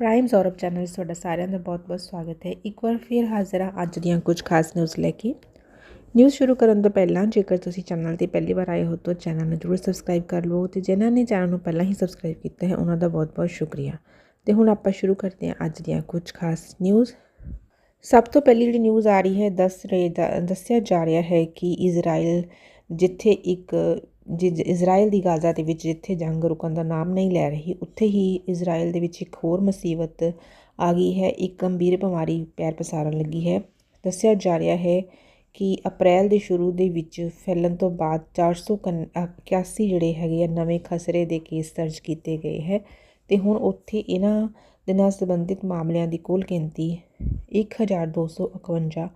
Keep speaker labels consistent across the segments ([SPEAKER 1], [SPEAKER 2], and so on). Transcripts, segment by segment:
[SPEAKER 1] Prime ਜ਼ੌਰਬ channel 'ਚ ਤੁਹਾਡਾ ਸਾਰਿਆਂ ਦਾ ਬਹੁਤ-ਬਹੁਤ ਸਵਾਗਤ ਹੈ। ਇੱਕ ਵਾਰ ਫਿਰ ਹਾਜ਼ਰ ਹਾਂ ਅੱਜ ਦੀਆਂ ਕੁਝ ਖਾਸ ਨਿਊਜ਼ ਲੈ ਕੇ। ਨਿਊਜ਼ ਸ਼ੁਰੂ ਕਰਨ ਤੋਂ ਪਹਿਲਾਂ ਜੇਕਰ ਤੁਸੀਂ ਚੈਨਲ ਤੇ ਪਹਿਲੀ ਵਾਰ ਆਏ ਹੋ ਤਾਂ ਚੈਨਲ ਨੂੰ ਜ਼ਰੂਰ ਸਬਸਕ੍ਰਾਈਬ ਕਰ ਲਓ ਤੇ ਜਿਨ੍ਹਾਂ ਨੇ ਚੈਨਲ ਨੂੰ ਪਹਿਲਾਂ ਹੀ ਸਬਸਕ੍ਰਾਈਬ ਕੀਤਾ ਹੈ, ਉਹਨਾਂ ਦਾ ਬਹੁਤ-ਬਹੁਤ ਸ਼ੁਕਰੀਆ। ਤੇ ਹੁਣ ਆਪਾਂ ਸ਼ੁਰੂ ਕਰਦੇ ਹਾਂ ਅੱਜ ਦੀਆਂ ਕੁਝ ਖਾਸ ਨਿਊਜ਼ ਸਭ ਤੋਂ ਪਹਿਲੀ ਜਿਹੜੀ ਨਿਊਜ਼ ਆ ਰਹੀ ਹੈ, ਦੱਸ ਰਹੇ, ਦੱਸਿਆ ਜਾ ਰਿਹਾ ਹੈ ਕਿ ਇਜ਼ਰਾਈਲ ਜਿੱਥੇ ਇੱਕ ਜਿ ਇਜ਼ਰਾਈਲ ਦੀ ਗਾਜ਼ਾ ਦੇ ਵਿੱਚ ਜਿੱਥੇ ਜੰਗ ਰੁਕਣ ਦਾ ਨਾਮ ਨਹੀਂ ਲੈ ਰਹੀ, ਉੱਥੇ ਹੀ ਇਜ਼ਰਾਈਲ ਦੇ ਵਿੱਚ ਇੱਕ ਹੋਰ ਮੁਸੀਬਤ ਆ ਗਈ ਹੈ, ਇੱਕ ਗੰਭੀਰ ਬਿਮਾਰੀ ਪੈਰ ਪਸਾਰਨ ਲੱਗੀ ਹੈ। ਦੱਸਿਆ ਜਾ ਰਿਹਾ ਹੈ ਕਿ ਅਪ੍ਰੈਲ ਦੇ ਸ਼ੁਰੂ ਦੇ ਵਿੱਚ ਫੈਲਣ ਤੋਂ ਬਾਅਦ 481 ਜਿਹੜੇ ਹੈਗੇ ਆ, ਨਵੇਂ ਖਸਰੇ ਦੇ ਕੇਸ ਦਰਜ ਕੀਤੇ ਗਏ ਹੈ ਤੇ ਹੁਣ ਉੱਥੇ ਇਹਨਾਂ ਦੇ ਨਾਲ ਸੰਬੰਧਿਤ ਮਾਮਲਿਆਂ ਦੀ ਕੁੱਲ ਗਿਣਤੀ 1251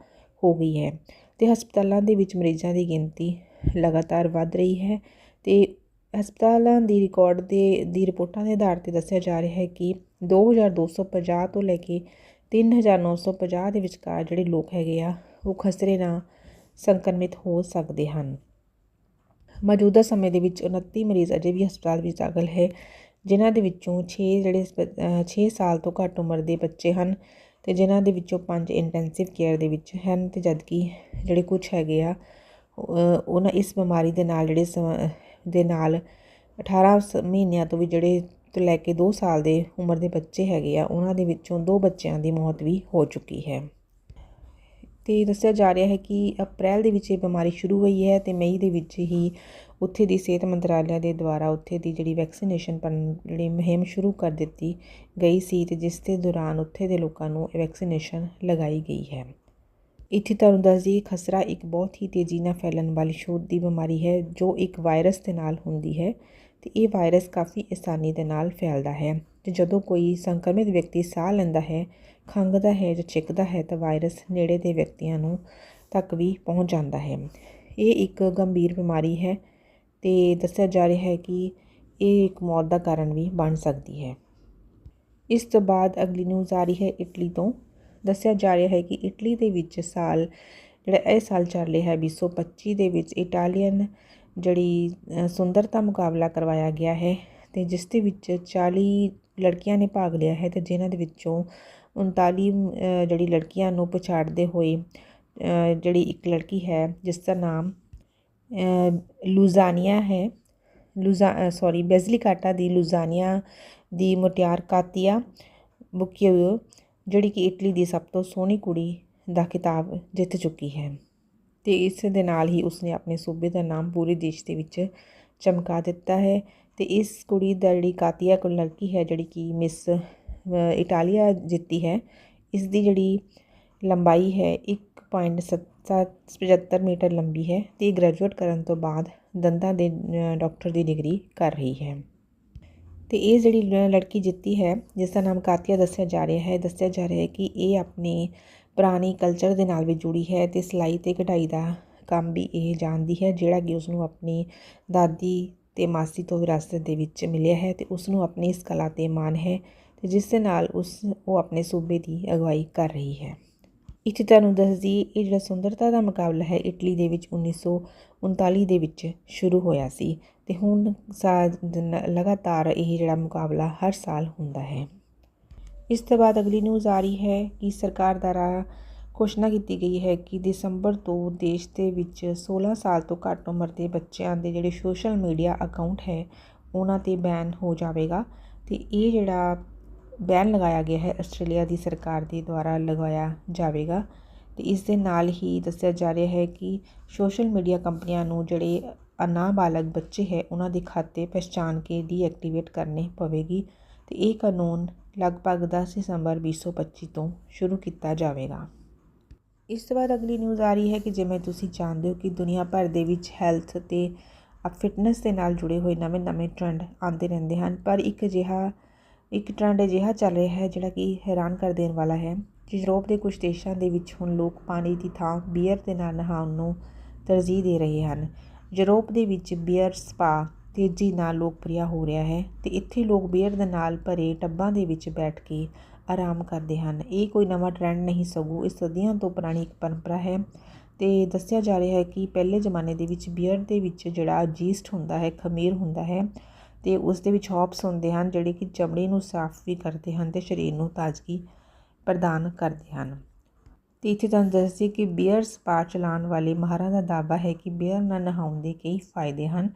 [SPEAKER 1] ਹੋ ਗਈ ਹੈ ਤੇ ਹਸਪਤਾਲਾਂ ਦੇ ਵਿੱਚ ਮਰੀਜ਼ਾਂ ਦੀ ਗਿਣਤੀ ਲਗਾਤਾਰ ਵੱਧ ਰਹੀ ਹੈ ਤੇ ਹਸਪਤਾਲਾਂ ਦੀ ਰਿਕਾਰਡ ਦੇ, ਦੀ ਰਿਪੋਰਟਾਂ ਦੇ ਆਧਾਰ ਤੇ ਦੱਸਿਆ ਜਾ ਰਿਹਾ ਹੈ ਕਿ 2250 ਤੋਂ ਲੈ ਕੇ 3950 ਦੇ ਵਿਚਕਾਰ ਜਿਹੜੇ ਲੋਕ ਹੈਗੇ ਆ, ਉਹ ਖਸਰੇ ਨਾਲ ਸੰਕਰਮਿਤ ਹੋ ਸਕਦੇ ਹਨ। ਮੌਜੂਦਾ ਸਮੇਂ ਦੇ ਵਿੱਚ 29 ਮਰੀਜ਼ ਅਜੇ ਵੀ ਹਸਪਤਾਲ ਵਿੱਚ ਦਾਖਲ ਹੈ, ਜਿਨ੍ਹਾਂ ਦੇ ਵਿੱਚੋਂ 6 ਜਿਹੜੇ 6 ਸਾਲ ਤੋਂ ਘੱਟ ਉਮਰ ਦੇ ਬੱਚੇ ਹਨ ਤੇ ਜਿਨ੍ਹਾਂ ਦੇ ਵਿੱਚੋਂ 5 ਇੰਟੈਂਸਿਵ ਕੇਅਰ ਦੇ ਵਿੱਚ ਹਨ ਤੇ ਜਦਕਿ ਜਿਹੜੇ ਕੁਝ ਹੈਗੇ ਆ ਉਹਨਾਂ ਇਸ ਬਿਮਾਰੀ ਦੇ ਨਾਲ ਜਿਹੜੇ ਦੇ ਨਾਲ 18 ਮਹੀਨਿਆਂ ਤੋਂ ਵੀ ਜਿਹੜੇ ਤੋਂ ਲੈ ਕੇ 2 ਸਾਲ ਦੇ ਉਮਰ ਦੇ ਬੱਚੇ ਹੈਗੇ ਆ, ਉਹਨਾਂ ਦੇ ਵਿੱਚੋਂ ਦੋ ਬੱਚਿਆਂ ਦੀ ਮੌਤ ਵੀ ਹੋ ਚੁੱਕੀ ਹੈ। ਤੇ ਦੱਸਿਆ ਜਾ ਰਿਹਾ ਹੈ ਕਿ ਅਪ੍ਰੈਲ ਦੇ ਵਿੱਚ ਇਹ ਬਿਮਾਰੀ ਸ਼ੁਰੂ ਹੋਈ ਹੈ ਤੇ ਮਈ ਦੇ ਵਿੱਚ ਹੀ ਉੱਥੇ ਦੀ ਸਿਹਤ ਮੰਤਰਾਲਿਆ ਦੇ ਦੁਆਰਾ ਉੱਥੇ ਦੀ ਜਿਹੜੀ ਵੈਕਸੀਨੇਸ਼ਨ ਪਰ ਜਿਹੜੀ ਮੁਹਿੰਮ ਸ਼ੁਰੂ ਕਰ ਦਿੱਤੀ ਗਈ ਸੀ ਤੇ ਜਿਸ ਦੇ ਦੌਰਾਨ ਉੱਥੇ ਦੇ ਲੋਕਾਂ ਨੂੰ ਵੈਕਸੀਨੇਸ਼ਨ ਲਗਾਈ ਗਈ ਹੈ। ਇੱਥੇ ਤੁਹਾਨੂੰ ਦੱਸ ਦਈਏ ਖਸਰਾ ਇੱਕ ਬਹੁਤ ਹੀ ਤੇਜ਼ੀ ਨਾਲ ਫੈਲਣ ਵਾਲੀ ਛੋਟ ਦੀ ਬਿਮਾਰੀ ਹੈ, ਜੋ ਇੱਕ ਵਾਇਰਸ ਦੇ ਨਾਲ ਹੁੰਦੀ ਹੈ ਤੇ ਇਹ ਵਾਇਰਸ ਕਾਫੀ ਆਸਾਨੀ ਦੇ ਨਾਲ ਫੈਲਦਾ ਹੈ ਤੇ ਜਦੋਂ ਕੋਈ ਸੰਕਰਮਿਤ ਵਿਅਕਤੀ ਸਾਹ ਲੈਂਦਾ ਹੈ, ਖੰਘਦਾ ਹੈ ਜਾਂ ਛਿੱਕਦਾ ਹੈ ਤਾਂ ਵਾਇਰਸ ਨੇੜੇ ਦੇ ਵਿਅਕਤੀਆਂ ਨੂੰ ਤੱਕ ਵੀ ਪਹੁੰਚ ਜਾਂਦਾ ਹੈ। ਇਹ ਇੱਕ ਗੰਭੀਰ ਬਿਮਾਰੀ ਹੈ ਤੇ ਦੱਸਿਆ ਜਾ ਰਿਹਾ ਹੈ ਕਿ ਇਹ ਇੱਕ ਮੌਤ ਦਾ ਕਾਰਨ ਵੀ ਬਣ ਸਕਦੀ ਹੈ। ਇਸ ਤੋਂ ਬਾਅਦ ਅਗਲੀ ਨਿਊਜ਼ ਆ ਰਹੀ ਹੈ ਇਟਲੀ ਤੋਂ। ਦੱਸਿਆ ਜਾ ਰਿਹਾ ਹੈ ਕਿ ਇਟਲੀ ਦੇ ਵਿੱਚ ਸਾਲ, ਜਿਹੜਾ ਇਹ ਸਾਲ ਚੱਲ ਰਿਹਾ ਹੈ 2025 ਦੇ ਵਿੱਚ ਇਟਾਲੀਅਨ ਜਿਹੜੀ ਸੁੰਦਰਤਾ ਮੁਕਾਬਲਾ ਕਰਵਾਇਆ ਗਿਆ ਹੈ ਤੇ ਜਿਸ ਦੇ ਵਿੱਚ 40 ਲੜਕੀਆਂ ਨੇ ਭਾਗ ਲਿਆ ਹੈ ਤੇ ਜਿਨ੍ਹਾਂ ਦੇ ਵਿੱਚੋਂ 39 ਜਿਹੜੀ ਲੜਕੀਆਂ ਨੂੰ ਪਛਾੜਦੇ ਹੋਏ ਜਿਹੜੀ ਇੱਕ ਲੜਕੀ ਹੈ ਜਿਸ ਦਾ ਨਾਮ ਲੂਜ਼ਾਨੀਆ ਹੈ, ਲੂਜ਼ਾ ਸੌਰੀ ਬੈਜ਼ਲਿਕਾਟਾ ਦੀ ਲੂਜ਼ਾਨੀਆ ਦੀ ਮੁਟਿਆਰ ਕਾਤੀਆ ਬੁਕਿਓ ਜਿਹੜੀ ਕਿ ਇਟਲੀ ਦੀ ਸਭ ਤੋਂ ਸੋਹਣੀ ਕੁੜੀ ਦਾ ਖਿਤਾਬ ਜਿੱਤ ਚੁੱਕੀ ਹੈ। ਤੇ ਇਸ ਦੇ ਨਾਲ ਹੀ ਉਸਨੇ ਆਪਣੇ ਸੂਬੇ ਦਾ ਨਾਮ ਪੂਰੇ ਦੇਸ਼ ਦੇ ਵਿੱਚ ਚਮਕਾ ਦਿੱਤਾ ਹੈ ਤੇ ਇਸ ਕੁੜੀ ਦਾ ਜਿਹੜੀ ਕਾਤੀਆ ਕੋਲ ਲੜਕੀ ਹੈ, ਜਿਹੜੀ ਕਿ ਮਿਸ ਇਟਾਲੀਆ ਜਿੱਤੀ ਹੈ ਇਸ ਦੀ ਜਿਹੜੀ ਲੰਬਾਈ ਹੈ 1.75 ਮੀਟਰ ਲੰਬੀ ਹੈ ਤੇ ਗ੍ਰੈਜੂਏਟ ਕਰਨ ਤੋਂ ਬਾਅਦ ਦੰਦਾਂ ਦੇ ਡਾਕਟਰ ਦੀ ਡਿਗਰੀ ਕਰ ਰਹੀ ਹੈ। ਤੇ ਇਹ ਜਿਹੜੀ ਲੜਕੀ ਜਿੱਤੀ ਹੈ, ਜਿਸ ਦਾ ਨਾਮ ਕਾਤੀਆ ਦੱਸਿਆ ਜਾ ਰਿਹਾ ਹੈ, ਦੱਸਿਆ ਜਾ ਰਿਹਾ ਹੈ ਕਿ ਇਹ ਆਪਣੇ ਪੁਰਾਣੀ ਕਲਚਰ ਦੇ ਨਾਲ ਵੀ ਜੁੜੀ ਹੈ ਤੇ ਸਿਲਾਈ ਤੇ ਕਢਾਈ ਦਾ ਕੰਮ ਵੀ ਇਹ ਜਾਣਦੀ ਹੈ, ਜਿਹੜਾ ਕਿ ਉਸ ਨੂੰ ਆਪਣੀ ਦਾਦੀ ਤੇ ਮਾਸੀ ਤੋਂ ਵਿਰਾਸਤ ਦੇ ਵਿੱਚ ਮਿਲਿਆ ਹੈ ਤੇ ਉਸ ਨੂੰ ਆਪਣੀ ਇਸ ਕਲਾ ਤੇ ਮਾਣ ਹੈ ਤੇ ਜਿਸ ਦੇ ਨਾਲ ਉਸ, ਉਹ ਆਪਣੇ ਸੂਬੇ ਦੀ ਅਗਵਾਈ ਕਰ ਰਹੀ ਹੈ। ਇੱਥੇ ਤੁਹਾਨੂੰ ਦੱਸਦੀ, ਇਹ ਜਿਹੜਾ ਸੁੰਦਰਤਾ ਦਾ ਮੁਕਾਬਲਾ ਹੈ, ਇਟਲੀ ਦੇ ਵਿੱਚ 1939 ਦੇ ਵਿੱਚ ਸ਼ੁਰੂ ਹੋਇਆ ਸੀ ਤੇ ਹੁਣ ਲਗਾਤਾਰ ਇਹ ਜਿਹੜਾ ਮੁਕਾਬਲਾ ਹਰ ਸਾਲ ਹੁੰਦਾ ਹੈ। ਇਸ ਤੋਂ ਬਾਅਦ ਅਗਲੀ ਨਿਊਜ਼ ਆ ਰਹੀ ਹੈ ਕਿ ਸਰਕਾਰ ਦੁਆਰਾ ਘੋਸ਼ਣਾ ਕੀਤੀ ਗਈ ਹੈ ਕਿ ਦਸੰਬਰ ਤੋਂ ਦੇਸ਼ ਦੇ ਵਿੱਚ 16 ਸਾਲ ਤੋਂ ਘੱਟ ਉਮਰ ਦੇ ਬੱਚਿਆਂ ਦੇ ਜਿਹੜੇ ਸੋਸ਼ਲ ਮੀਡੀਆ ਅਕਾਊਂਟ ਹੈ, ਉਹਨਾਂ ਤੇ ਬੈਨ ਹੋ ਜਾਵੇਗਾ ਤੇ ਇਹ ਜਿਹੜਾ ਬੈਨ ਲਗਾਇਆ ਗਿਆ ਹੈ, ਆਸਟ੍ਰੇਲੀਆ ਦੀ ਸਰਕਾਰ ਦੇ ਦੁਆਰਾ ਲਗਾਇਆ ਜਾਵੇਗਾ। ਅਤੇ ਇਸ ਦੇ ਨਾਲ ਹੀ ਦੱਸਿਆ ਜਾ ਰਿਹਾ ਹੈ ਕਿ ਸੋਸ਼ਲ ਮੀਡੀਆ ਕੰਪਨੀਆਂ ਨੂੰ ਜਿਹੜੇ ਅਨਾਬਾਲਗ ਬੱਚੇ ਹੈ, ਉਹਨਾਂ ਦੇ ਖਾਤੇ ਪਛਾਣ ਕੇ ਡੀਐਕਟੀਵੇਟ ਕਰਨੇ ਪਵੇਗੀ ਅਤੇ ਇਹ ਕਾਨੂੰਨ ਲਗਭਗ 10 ਦਸੰਬਰ 2025 ਤੋਂ ਸ਼ੁਰੂ ਕੀਤਾ ਜਾਵੇਗਾ। ਇਸ ਤੋਂ ਬਾਅਦ ਅਗਲੀ ਨਿਊਜ਼ ਆ ਰਹੀ ਹੈ ਕਿ ਜਿਵੇਂ ਤੁਸੀਂ ਜਾਣਦੇ ਹੋ ਕਿ ਦੁਨੀਆ ਭਰ ਦੇ ਵਿੱਚ ਹੈਲਥ ਤੇ ਫਿਟਨੈਸ ਦੇ ਨਾਲ ਜੁੜੇ ਹੋਏ ਨਵੇਂ-ਨਵੇਂ ਟ੍ਰੈਂਡ ਆਉਂਦੇ ਰਹਿੰਦੇ ਹਨ, ਪਰ ਇੱਕ ਅਜਿਹਾ ਇੱਕ ਟ੍ਰੈਂਡ ਅਜਿਹਾ ਚੱਲ ਰਿਹਾ ਹੈ ਜਿਹੜਾ ਕਿ ਹੈਰਾਨ ਕਰ ਦੇਣ ਵਾਲਾ ਹੈ ਕਿ ਯੂਰਪ ਦੇ ਕੁਝ ਦੇਸ਼ਾਂ ਦੇ ਵਿੱਚ ਹੁਣ ਲੋਕ ਪਾਣੀ ਦੀ ਥਾਂ ਬੀਅਰ ਦੇ ਨਾਲ ਨਹਾਉਣ ਨੂੰ ਤਰਜੀਹ ਦੇ ਰਹੇ ਹਨ। ਯੂਰਪ ਦੇ ਵਿੱਚ ਬੀਅਰ ਸਪਾ ਤੇਜ਼ੀ ਨਾਲ ਲੋਕਪ੍ਰਿਯ ਹੋ ਰਿਹਾ ਹੈ ਤੇ ਇੱਥੇ ਲੋਕ ਬੀਅਰ ਦੇ ਨਾਲ ਭਰੇ ਟੱਬਾਂ ਦੇ ਵਿੱਚ ਬੈਠ ਕੇ ਆਰਾਮ ਕਰਦੇ ਹਨ। ਇਹ ਕੋਈ ਨਵਾਂ ਟ੍ਰੈਂਡ ਨਹੀਂ ਸਗੋਂ ਇਹ ਸਦੀਆਂ ਤੋਂ ਪੁਰਾਣੀ ਇੱਕ ਪਰੰਪਰਾ ਹੈ ਤੇ ਦੱਸਿਆ ਜਾ ਰਿਹਾ ਹੈ ਕਿ ਪਹਿਲੇ ਜ਼ਮਾਨੇ ਦੇ ਵਿੱਚ ਬੀਅਰ ਦੇ ਵਿੱਚ ਜਿਹੜਾ ਜੀਸਟ ਹੁੰਦਾ ਹੈ, ਖਮੀਰ ਹੁੰਦਾ ਹੈ ਤੇ ਉਸ ਦੇ ਵਿੱਚ ਹੌਪਸ ਹੁੰਦੇ ਹਨ, ਜਿਹੜੇ ਕਿ ਚਮੜੀ ਨੂੰ ਸਾਫ਼ ਵੀ ਕਰਦੇ ਹਨ ਤੇ ਸਰੀਰ ਨੂੰ ਤਾਜ਼ਗੀ ਪ੍ਰਦਾਨ ਕਰਦੇ ਹਨ। ਤੇ ਇੱਥੇ ਤੁਹਾਨੂੰ ਦੱਸਦੀ ਕਿ ਬੀਅਰ ਸਪਾ ਚਲਾਉਣ ਵਾਲੇ ਮਾਹਰਾਂ ਦਾ ਦਾਅਵਾ ਹੈ ਕਿ ਬੀਅਰ ਨਾਲ ਨਹਾਉਣ ਦੇ ਕਈ ਫਾਇਦੇ ਹਨ।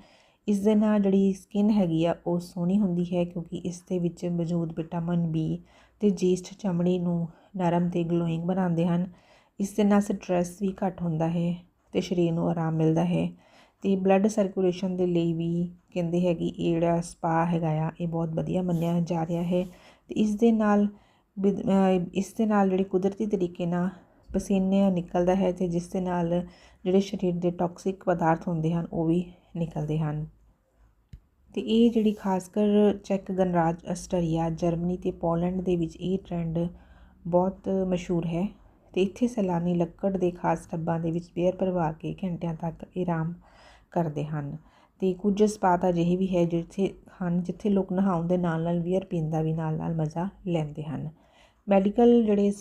[SPEAKER 1] ਇਸ ਦੇ ਨਾਲ ਜਿਹੜੀ ਸਕਿਨ ਹੈਗੀ ਆ, ਉਹ ਸੋਹਣੀ ਹੁੰਦੀ ਹੈ ਕਿਉਂਕਿ ਇਸ ਦੇ ਵਿੱਚ ਮੌਜੂਦ ਵਿਟਾਮਿਨ ਬੀ ਤੇ ਜੀਸਟ ਚਮੜੀ ਨੂੰ ਨਰਮ ਤੇ ਗਲੋਇੰਗ ਬਣਾਉਂਦੇ ਹਨ। ਇਸ ਦੇ ਨਾਲ ਸਟ੍ਰੈਸ ਵੀ ਘੱਟ ਹੁੰਦਾ ਹੈ ਤੇ ਸਰੀਰ ਨੂੰ ਆਰਾਮ ਮਿਲਦਾ ਹੈ ਤੇ ਬਲੱਡ ਸਰਕੂਲੇਸ਼ਨ ਦੇ ਲਈ ਵੀ ਕਹਿੰਦੇ ਹੈਗੀ, ਇਹ ਜਿਹੜਾ ਸਪਾ ਹੈਗਾ ਆ, ਇਹ ਬਹੁਤ ਵਧੀਆ ਮੰਨਿਆ ਜਾ ਰਿਹਾ ਹੈ। ਤੇ ਇਸ ਦੇ ਨਾਲ ਇਸ ਦੇ ਨਾਲ ਜਿਹੜੀ ਕੁਦਰਤੀ ਤਰੀਕੇ ਨਾਲ ਪਸੀਨੇ ਨਿਕਲਦਾ ਹੈ ਤੇ ਜਿਸ ਦੇ ਨਾਲ ਜਿਹੜੇ ਸਰੀਰ ਦੇ ਟੌਕਸਿਕ ਪਦਾਰਥ ਹੁੰਦੇ ਹਨ, ਉਹ ਵੀ ਨਿਕਲਦੇ ਹਨ। ਤੇ ਇਹ ਜਿਹੜੀ ਖਾਸ ਕਰ ਚੈੱਕ ਗਣਰਾਜ ਆਸਟਰੀਆ ਜਰਮਨੀ ਤੇ ਪੋਲੈਂਡ ਦੇ ਵਿੱਚ ਇਹ ਟ੍ਰੈਂਡ ਬਹੁਤ ਮਸ਼ਹੂਰ ਹੈ। ਤੇ ਇੱਥੇ ਸੈਲਾਨੀ ਲੱਕੜ ਦੇ ਖਾਸ ਟੱਬਾਂ ਦੇ ਵਿੱਚ ਬੇਅਰ ਭਰਵਾ ਕੇ ਘੰਟਿਆਂ ਤੱਕ ਆਰਾਮ ਕਰਦੇ ਹਨ। ਅਤੇ ਕੁਝ ਸਪਾ ਤਾਂ ਅਜਿਹੇ ਵੀ ਹੈ ਜਿੱਥੇ ਹਨ, ਜਿੱਥੇ ਲੋਕ ਨਹਾਉਣ ਦੇ ਨਾਲ ਨਾਲ ਬੀਅਰ ਪੀਣ ਦਾ ਵੀ ਨਾਲ ਨਾਲ ਮਜ਼ਾ ਲੈਂਦੇ ਹਨ। ਮੈਡੀਕਲ ਜਿਹੜੇ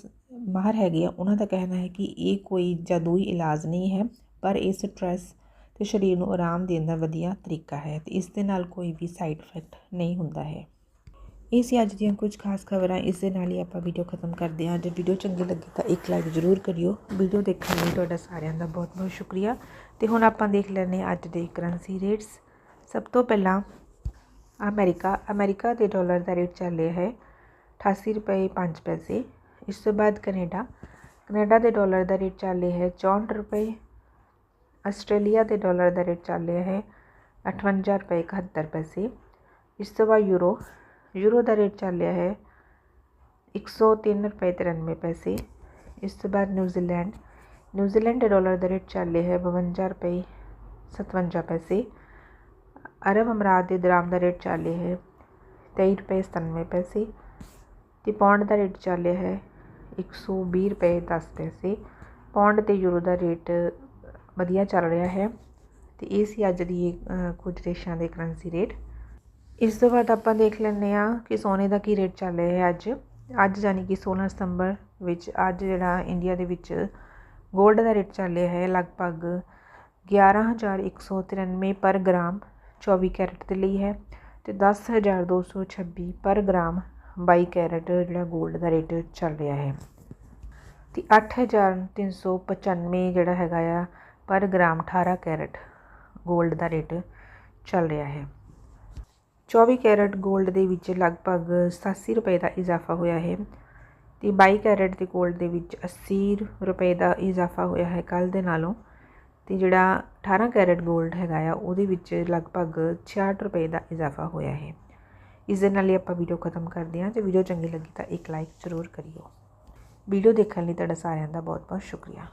[SPEAKER 1] ਮਾਹਰ ਹੈਗੇ ਆ, ਉਹਨਾਂ ਦਾ ਕਹਿਣਾ ਹੈ ਕਿ ਇਹ ਕੋਈ ਜਾਦੂਈ ਇਲਾਜ ਨਹੀਂ ਹੈ, ਪਰ ਇਹ ਸਟ੍ਰੈਸ ਤੇ ਸਰੀਰ ਨੂੰ ਆਰਾਮ ਦੇਣ ਦਾ ਵਧੀਆ ਤਰੀਕਾ ਹੈ ਤੇ ਇਸ ਦੇ ਨਾਲ ਕੋਈ ਵੀ ਸਾਈਡ ਇਫੈਕਟ ਨਹੀਂ ਹੁੰਦਾ ਹੈ। ਇਹ ਸੀ ਅੱਜ ਦੀਆਂ ਕੁਝ ਖਾਸ ਖਬਰਾਂ। ਇਸ ਦੇ ਨਾਲ ਹੀ ਆਪਾਂ ਵੀਡੀਓ ਖਤਮ ਕਰਦੇ ਹਾਂ। ਜੇ ਵੀਡੀਓ ਚੰਗੀ ਲੱਗੀ ਤਾਂ ਇੱਕ ਲਾਈਕ ਜ਼ਰੂਰ ਕਰਿਓ। ਵੀਡੀਓ ਦੇਖਣ ਲਈ ਤੁਹਾਡਾ ਸਾਰਿਆਂ ਦਾ ਬਹੁਤ ਬਹੁਤ ਸ਼ੁਕਰੀਆ। ਤੇ ਹੁਣ ਆਪਾਂ ਦੇਖ ਲੈਣੇ ਅੱਜ ਦੇ ਕਰੰਸੀ ਰੇਟਸ ਸਭ ਤੋਂ ਪਹਿਲਾਂ ਅਮਰੀਕਾ। ਅਮਰੀਕਾ ਦੇ ਡਾਲਰ ਦਾ ਰੇਟ ਚੱਲ ਰਿਹਾ ਹੈ 88 ਰੁਪਏ 5 ਪੈਸੇ। ਇਸ ਤੋਂ ਬਾਅਦ ਕੈਨੇਡਾ। ਕੈਨੇਡਾ ਦੇ ਡਾਲਰ ਦਾ ਰੇਟ ਚੱਲ ਰਿਹਾ ਹੈ 64 ਰੁਪਏ। ਆਸਟ੍ਰੇਲੀਆ ਦੇ ਡਾਲਰ ਦਾ ਰੇਟ ਚੱਲ ਰਿਹਾ ਹੈ 58 ਰੁਪਏ 71 ਪੈਸੇ। ਇਸ ਤੋਂ ਬਾਅਦ ਯੂਰੋ। ਯੂਰੋ ਦਾ ਰੇਟ ਚੱਲ ਰਿਹਾ ਹੈ 103 ਰੁਪਏ 93 ਪੈਸੇ। ਇਸ ਤੋਂ ਬਾਅਦ ਨਿਊਜ਼ੀਲੈਂਡ ਨਿਊਜ਼ੀਲੈਂਡ ਦੇ ਡਾਲਰ ਦਾ ਰੇਟ ਚੱਲ ਰਿਹਾ ਹੈ 52 ਰੁਪਏ 57 ਪੈਸੇ। ਅਰਬ ਅਮਰਾਤ ਦੇ ਦਰਾਮ ਦਾ ਰੇਟ ਚੱਲ ਰਿਹਾ ਹੈ 23 ਰੁਪਏ 97 ਪੈਸੇ। ਤੇ ਪੌਂਡ ਦਾ ਰੇਟ ਚੱਲ ਰਿਹਾ ਹੈ 120 ਰੁਪਏ 10 ਪੈਸੇ। ਪੌਂਡ ਤੇ ਯੂਰੋ ਦਾ ਰੇਟ ਵਧੀਆ ਚੱਲ ਰਿਹਾ ਹੈ ਤੇ ਇਹ ਸੀ ਅੱਜ ਦੀ ਕੁਝ ਦੇਸ਼ਾਂ ਦੇ ਕਰੰਸੀ ਰੇਟ। ਇਸ ਤੋਂ ਬਾਅਦ ਆਪਾਂ ਦੇਖ ਲੈਂਦੇ ਹਾਂ ਕਿ ਸੋਨੇ ਦਾ ਕੀ ਰੇਟ ਚੱਲ ਰਿਹਾ ਹੈ ਅੱਜ। ਅੱਜ ਯਾਨੀ ਕਿ ਸੋਲਾਂ ਸਤੰਬਰ ਵਿੱਚ ਅੱਜ ਜਿਹੜਾ ਇੰਡੀਆ ਦੇ ਵਿੱਚ ਗੋਲਡ ਦਾ ਰੇਟ ਚੱਲ ਰਿਹਾ ਹੈ ਲਗਭਗ 11193 ਪਰ ਗ੍ਰਾਮ 24 ਕੈਰਟ ਦੇ ਲਈ ਹੈ ਤੇ 10226 ਪਰ ਗ੍ਰਾਮ 22 ਕੈਰਟ ਜਿਹੜਾ 골ਡ ਦਾ ਰੇਟ ਚੱਲ ਰਿਹਾ ਹੈ। ਤੇ 8395 ਜਿਹੜਾ ਹੈਗਾ ਆ ਪਰ ਗ੍ਰਾਮ 18 ਕੈਰਟ 골ਡ ਦਾ ਰੇਟ ਚੱਲ ਰਿਹਾ ਹੈ। 24 ਕੈਰਟ ਗੋਲਡ ਦੇ ਵਿੱਚ ਲਗਭਗ 87 ਰੁਪਏ ਦਾ ਇਜ਼ਾਫਾ ਹੋਇਆ ਹੈ ਅਤੇ ਬਾਈ ਕੈਰਟ ਦੇ ਗੋਲਡ ਦੇ ਵਿੱਚ 80 ਰੁਪਏ ਦਾ ਇਜ਼ਾਫਾ ਹੋਇਆ ਹੈ ਕੱਲ੍ਹ ਦੇ ਨਾਲੋਂ। ਅਤੇ ਜਿਹੜਾ 18 ਕੈਰਟ ਗੋਲਡ ਹੈਗਾ ਆ, ਉਹਦੇ ਵਿੱਚ ਲਗਭਗ 66 ਰੁਪਏ ਦਾ ਇਜ਼ਾਫਾ ਹੋਇਆ ਹੈ। ਇਸ ਦੇ ਨਾਲ ਹੀ ਆਪਾਂ ਵੀਡੀਓ ਖਤਮ ਕਰਦੇ ਹਾਂ ਜੇ ਵੀਡੀਓ ਚੰਗੀ ਲੱਗੀ ਤਾਂ ਇੱਕ ਲਾਈਕ ਜ਼ਰੂਰ ਕਰਿਓ। ਵੀਡੀਓ ਦੇਖਣ ਲਈ ਤੁਹਾਡਾ ਸਾਰਿਆਂ ਦਾ ਬਹੁਤ-ਬਹੁਤ ਸ਼ੁਕਰੀਆ।